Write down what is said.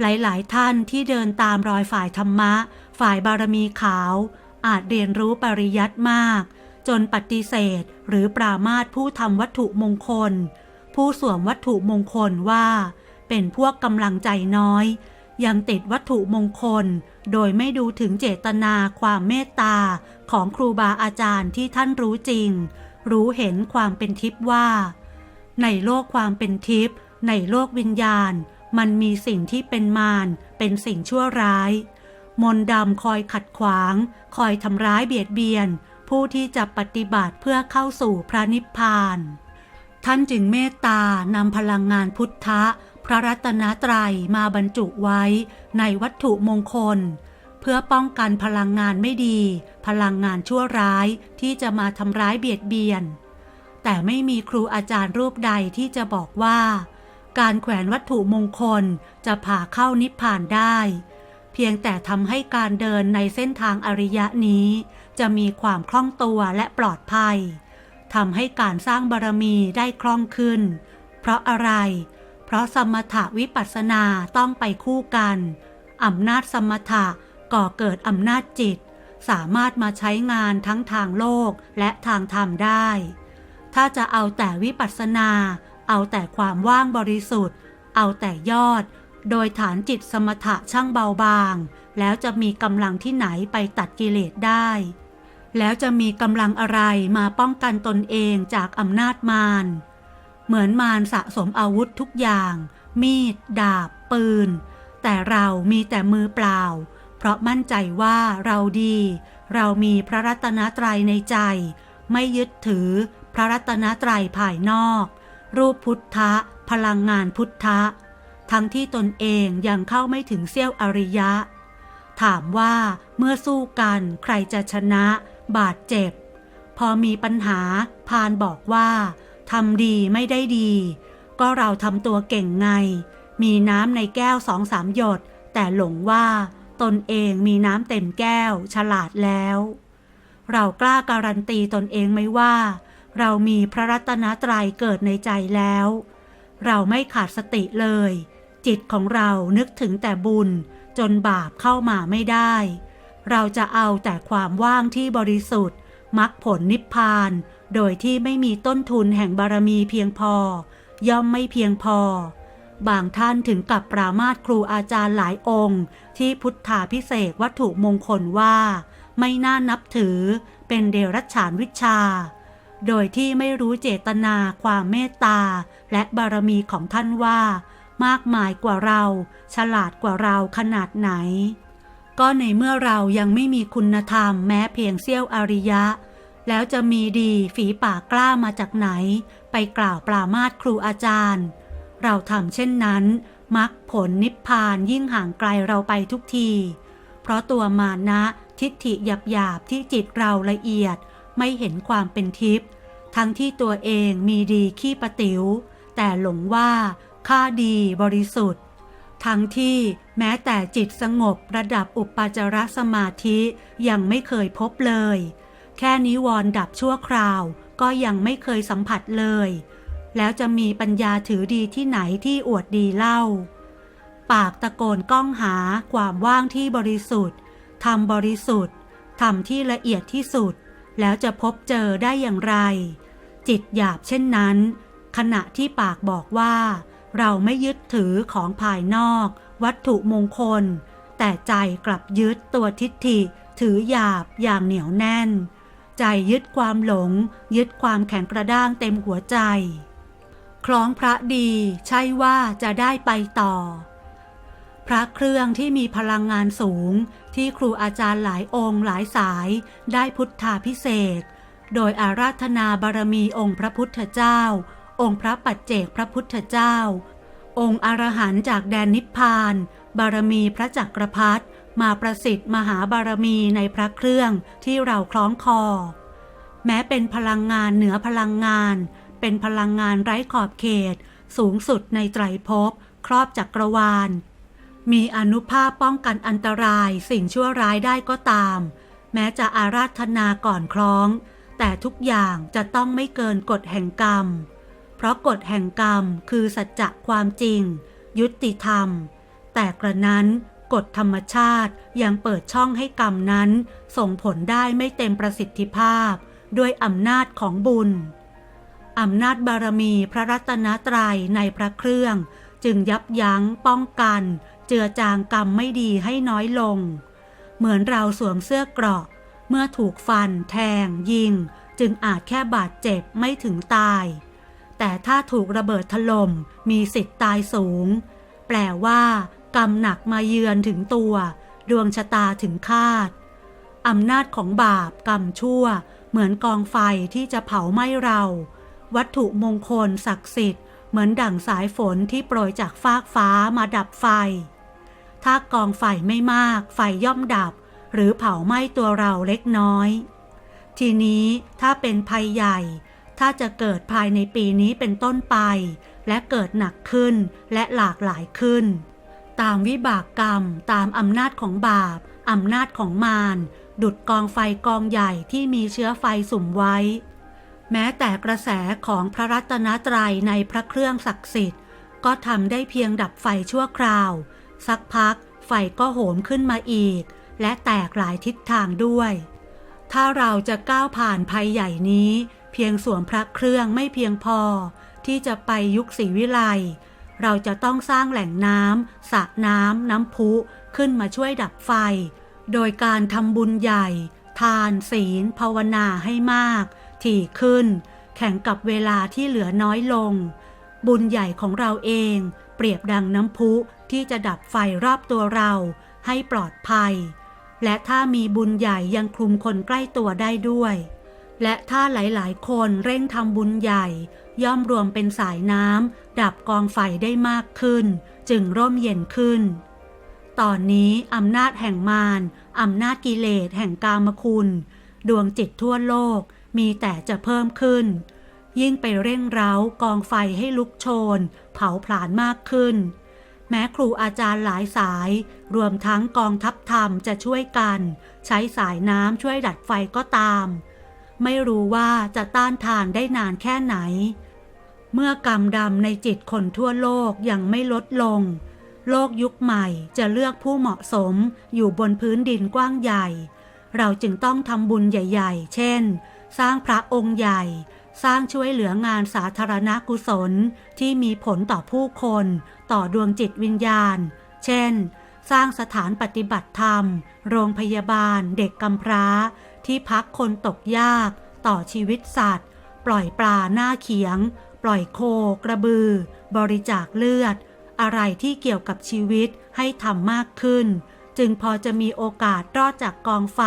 หลาย ๆ ท่านที่เดินตามรอยฝ่ายธรรมะ ฝ่ายบารมีขาว อาจเรียนรู้ปริยัติมาก จนปฏิเสธหรือปรามาสผู้ทำวัตถุมงคล ผู้สวมวัตถุมงคลว่า เป็นพวกกำลังใจน้อย ยังติดวัตถุมงคล โดยไม่ดูถึงเจตนาความเมตตาของครูบาอาจารย์ที่ท่านรู้จริง รู้เห็นความเป็นทิพย์ว่า ในโลกความเป็นทิพย์ในโลกวิญญาณ มันมีสิ่งที่เป็นมาร เป็นสิ่งชั่วร้าย มนต์ดำคอยขัดขวาง คอยทำร้ายเบียดเบียน ผู้ที่จะปฏิบัติเพื่อเข้าสู่พระนิพพาน ท่านจึงเมตตานำพลังงานพุทธะ พระรัตนตรัยมาบรรจุไว้ในวัตถุมงคล เพื่อป้องกันพลังงานไม่ดี พลังงานชั่วร้ายที่จะมาทำร้ายเบียดเบียน แต่ไม่มีครูอาจารย์รูปใดที่จะบอกว่า การแขวนวัตถุมงคลจะผ่าเข้านิพพานได้ เพียงแต่ทำให้การเดินในเส้นทางอริยะนี้ จะมีความคล่องตัวและปลอดภัยทำให้การสร้างบารมีได้คล่องขึ้น เพราะอะไร เพราะสมถะวิปัสสนาต้องไปคู่กันอำนาจสมถะก่อเกิดอำนาจจิต สามารถมาใช้งานทั้งทางโลกและทางธรรมได้ ถ้าจะเอาแต่วิปัสสนา เอาแต่ความว่างบริสุทธิ์ เอาแต่ยอด โดยฐานจิตสมถะช่างเบาบาง แล้วจะมีกำลังที่ไหนไปตัดกิเลสได้ แล้วจะมีกำลังอะไรมาป้องกันตนเองจากอำนาจมารเหมือนมารสะสมอาวุธทุกอย่าง มีด ดาบ ปืน แต่เรามีแต่มือเปล่า เพราะมั่นใจว่าเราดี เรามีพระรัตนตรัยในใจ ไม่ยึดถือพระรัตนตรัยภายนอก รูปพุทธะ พลังงานพุทธะ ทั้งที่ตนเองยังเข้าไม่ถึงเสี้ยวอริยะ ถามว่าเมื่อสู้กันใครจะชนะ บาดเจ็บ พอมีปัญหาพานบอกว่าทำดีไม่ได้ดี ก็เราทำตัวเก่งไง มีน้ำในแก้วสองสามหยด แต่หลงว่าตนเองมีน้ำเต็มแก้วฉลาดแล้ว เรากล้าการันตีตนเองไหมว่า เรามีพระรัตนตรัยเกิดในใจแล้ว เราไม่ขาดสติเลย จิตของเรานึกถึงแต่บุญจนบาปเข้ามาไม่ได้ เราจะเอาแต่ความว่างที่บริสุทธิ์มรรคผลนิพพาน โดยที่ไม่มีต้นทุนแห่งบารมีเพียงพอ ย่อมไม่เพียงพอ บางท่านถึงกับปรามาสครูอาจารย์หลายองค์ ที่พุทธาพิเศษวัตถุมงคลว่า ไม่น่านับถือเป็นเดรัจฉานวิชา โดยที่ไม่รู้เจตนาความเมตตา และบารมีของท่านว่า มากมายกว่าเรา ฉลาดกว่าเราขนาดไหน ก็ในเมื่อเรายังไม่มีคุณธรรมแม้เพียงเสี้ยวอริยะ แล้วจะมีดีฝีปากกล้ามาจากไหน ไปกล่าวปรามาสครูอาจารย์ เราทำเช่นนั้นมรรคผลนิพพานยิ่งห่างไกลเราไปทุกที เพราะตัวมานะทิฏฐิหยาบหยาบๆที่จิตเราละเอียด ไม่เห็นความเป็นทิพย์ ทั้งที่ตัวเองมีดีขี้ประติว๋ว แต่หลงว่าข้าดีบริสุทธิ์ ทั้งที่แม้แต่จิตสงบระดับอุปจารสมาธิยังไม่เคยพบเลย แค่นิวรณ์ดับชั่วคราวก็ยังไม่เคยสัมผัสเลย แล้วจะมีปัญญาถือดีที่ไหนที่อวดดีเล่า ปากตะโกนก้องหาความว่างที่บริสุทธิ์ทำบริสุทธิ์ทำที่ละเอียดที่สุด แล้วจะพบเจอได้อย่างไร จิตหยาบเช่นนั้น ขณะที่ปากบอกว่า เราไม่ยึดถือของภายนอก วัตถุมงคล แต่ใจกลับยึดตัวทิฏฐิ ถือหยาบอย่างเหนียวแน่น ใจยึดความหลง ยึดความแข็งกระด้างเต็มหัวใจ คล้องพระดีใช่ว่าจะได้ไปต่อ พระเครื่องที่มีพลังงานสูงที่ครูอาจารย์หลายองค์หลายสายได้พุทธาพิเศษ โดยอาราธนาบารมีองค์พระพุทธเจ้า องค์พระปัจเจกพระพุทธเจ้า องค์อรหันต์จากแดนนิพพาน บารมีพระจักรพรรดิมาประสิทธิ์มหาบารมีในพระเครื่องที่เราคล้องคอ แม้เป็นพลังงานเหนือพลังงาน เป็นพลังงานไร้ขอบเขต สูงสุดในไตรภพครอบจักรวาล มีอนุภาพป้องกันอันตรายสิ่งชั่วร้ายได้ก็ตาม แม้จะอาราธนาก่อนคล้อง แต่ทุกอย่างจะต้องไม่เกินกฎแห่งกรรม เพราะกฎแห่งกรรมคือสัจจะความจริง ยุติธรรม แต่กระนั้นกฎธรรมชาติยังเปิดช่องให้กรรมนั้น ส่งผลได้ไม่เต็มประสิทธิภาพ ด้วยอำนาจของบุญอำนาจบารมีพระรัตนตรัยในพระเครื่อง จึงยับยั้งป้องกัน เจือจางกรรมไม่ดีให้น้อยลง เหมือนเราสวมเสื้อเกราะ เมื่อถูกฟัน แทง ยิง จึงอาจแค่บาดเจ็บไม่ถึงตาย แต่ถ้าถูกระเบิดถล่มมีสิทธิ์ตายสูง แปลว่ากรรมหนักมาเยือนถึงตัว ดวงชะตาถึงคาดอำนาจของบาปกรรมชั่ว เหมือนกองไฟที่จะเผาไหม้เรา วัตถุมงคลศักดิ์สิทธิ์ เหมือนดั่งสายฝนที่โปรยจากฟากฟ้ามาดับไฟ ถ้ากองไฟไม่มาก ไฟย่อมดับ หรือเผาไหม้ตัวเราเล็กน้อย ทีนี้ถ้าเป็นภัยใหญ่ ถ้าจะเกิดภายในปีนี้เป็นต้นไป และเกิดหนักขึ้นและหลากหลายขึ้น ตามวิบากกรรม ตามอำนาจของบาปอำนาจของมารดุดกองไฟกองใหญ่ที่มีเชื้อไฟสุ่มไว้ แม้แต่กระแสของพระรัตนตรัยในพระเครื่องศักดิ์สิทธิ์ ก็ทำได้เพียงดับไฟชั่วคราว สักพักไฟก็โหมขึ้นมาอีก และแตกหลายทิศทางด้วย ถ้าเราจะก้าวผ่านภัยใหญ่นี้ เพียงสวมพระเครื่องไม่เพียงพอ ที่จะไปยุคศรีวิไลเราจะต้องสร้างแหล่งน้ำสระน้ำน้ำพุขึ้นมาช่วยดับไฟ โดยการทำบุญใหญ่ ทานศีล ภาวนาให้มาก ถี่ขึ้น แข่งกับเวลาที่เหลือน้อยลง บุญใหญ่ของเราเอง เปรียบดังน้ำพุที่จะดับไฟรอบตัวเราให้ปลอดภัย และถ้ามีบุญใหญ่ยังคลุมคนใกล้ตัวได้ด้วย และถ้าหลายๆ คนเร่งทำบุญใหญ่ ย่อมรวมเป็นสายน้ำดับกองไฟได้มากขึ้น จึงร่มเย็นขึ้น ตอนนี้อำนาจแห่งมารอำนาจกิเลสแห่งกามคุณ ดวงจิตทั่วโลกมีแต่จะเพิ่มขึ้น ยิ่งไปเร่งเร้ากองไฟให้ลุกโชน เผาผลาญมากขึ้น แม้ครูอาจารย์หลายสาย รวมทั้งกองทัพธรรมจะช่วยกัน ใช้สายน้ำช่วยดัดไฟก็ตาม ไม่รู้ว่าจะต้านทานได้นานแค่ไหน เมื่อกรรมดำในจิตคนทั่วโลกยังไม่ลดลง โลกยุคใหม่จะเลือกผู้เหมาะสมอยู่บนพื้นดินกว้างใหญ่ เราจึงต้องทำบุญใหญ่ ๆ เช่น สร้างพระองค์ใหญ่สร้างช่วยเหลืองานสาธารณกุศลที่มีผลต่อผู้คน ต่อดวงจิตวิญญาณ เช่น สร้างสถานปฏิบัติธรรม โรงพยาบาล เด็กกำพร้า ที่พักคนตกยาก ต่อชีวิตสัตว์ ปล่อยปลาหน้าเขียง ปล่อยโค กระบือ บริจาคเลือด อะไรที่เกี่ยวกับชีวิตให้ทำมากขึ้น จึงพอจะมีโอกาสรอดจากกองไฟ